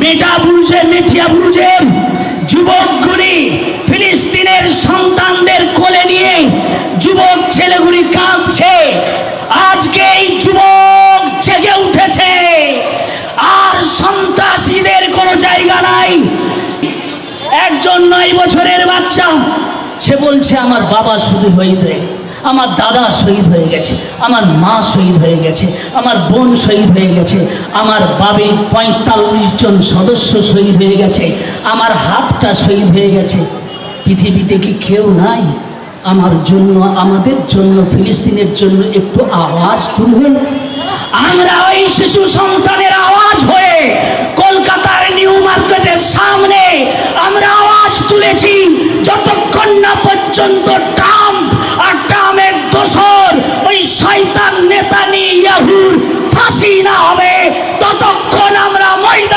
মেটা বুরুজে মেটিয়া বুরুজের যুবকগুলি ফিলিস্তিনের সন্তানদের কোলে নিয়ে যুবক ছেলেগুলি কাঁদছে। আজকে এই যুবক জেগে উঠেছে। আর সন্ত্রাসীদের কোনো জায়গা নাই। একজন নয় বছরের বাচ্চা, সে বলছে, আমার বাবা শুধু হয়ে আমার দাদা শহীদ হয়ে গেছে, আমার মা শহীদ হয়ে গেছে, আমার বোন শহীদ হয়ে গেছে, আমার বাবির পঁয়তাল্লিশ জন সদস্য শহীদ হয়ে গেছে, আমার হাতটা শহীদ হয়ে গেছে। পৃথিবীতে কি কেউ নাই? আমার জন্য, আমাদের জন্য, ফিলিস্তিনের জন্য একটু আওয়াজ তুলবেন। আমরা ওই শিশু সন্তানের আওয়াজ হয়ে কলকাতার নিউ মার্কেটের সামনে আমরা আওয়াজ তুলেছি, যতক্ষণ না পর্যন্ত ট্রাম্প আর ট্রাম্পের দোসর ওই ফাঁসি না হবে। ততক্ষণ আমরা ময়দানে